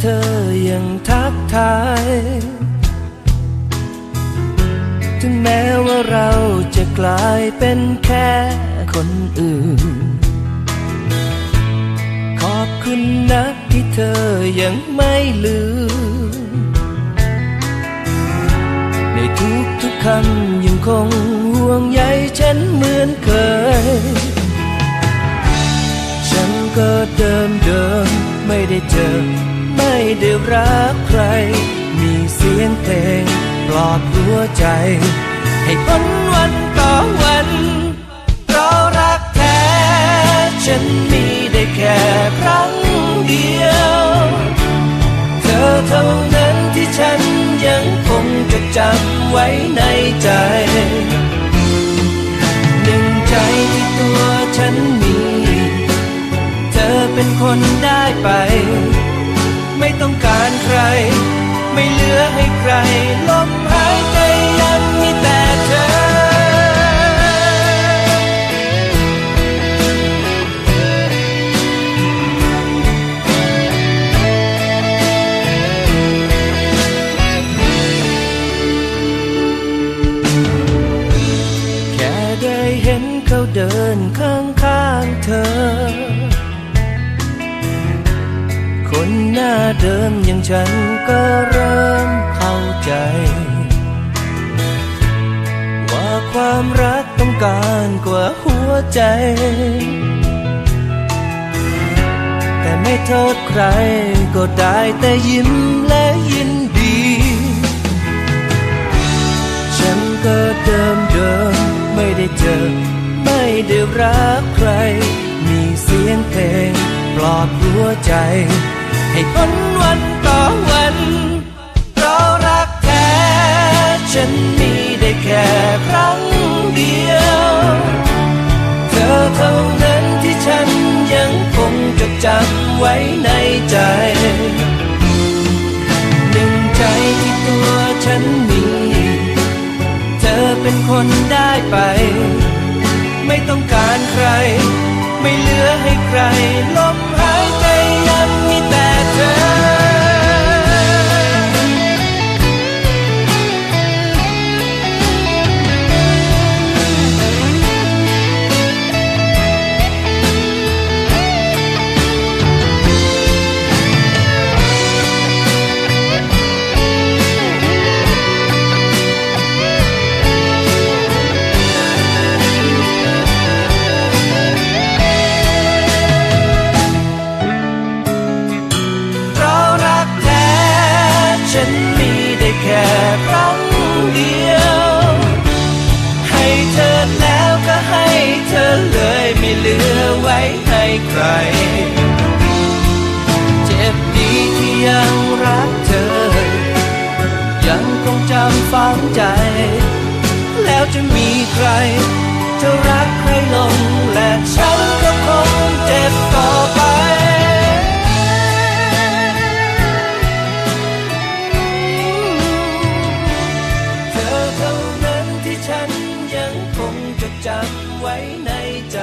เธอยังทักทาย ถึงแม้ว่าเราจะกลายเป็นแค่คนอื่น ขอบคุณนะที่เธอยังไม่ลืม ในทุกทุกคำยังคงห่วงใยฉันเหมือนเคย ฉันก็เดิมเดิมไม่ได้เจอ ไม่ได้รักใคร มีเสียงเพลงปลอบหัวใจ ให้พ้นวันต่อวันเพราะรักแท้ ฉันมีได้แค่ครั้งเดียว เธอเท่านั้นที่ฉันยังคงจะจำไว้ในใจหนึ่งใจที่ตัวฉันมี เธอเป็นคนได้ไป ไม่ต้องการใคร ไม่เหลือให้ใคร ลมหายใจยังมีแต่เธอ แค่ได้เห็นเขาเดินข้างข้างๆเธอ คนหน้าเดิมอย่างฉันก็เริ่มเข้าใจ ว่าความรักต้องการกว่าหัวใจ แต่ไม่โทษใครก็ได้แต่ยิ้มและยินดี ฉันก็เดิมเดิมไม่ได้เจอ ไม่ได้รักใคร มีเสียงเพลงปลอบหัวใจ ให้พ้นวันต่อวัน เพราะรักแท้ฉันมีได้แค่ครั้งเดียว เธอเท่านั้นที่ฉันยังคงจดจำไว้ในใจหนึ่งใจที่ตัวฉันมี เธอเป็นคนได้ไป ไม่ต้องการใคร ไม่เหลือให้ใครลม เธอเลยไม่เหลือไว้ให้ใคร ไว้ในใจ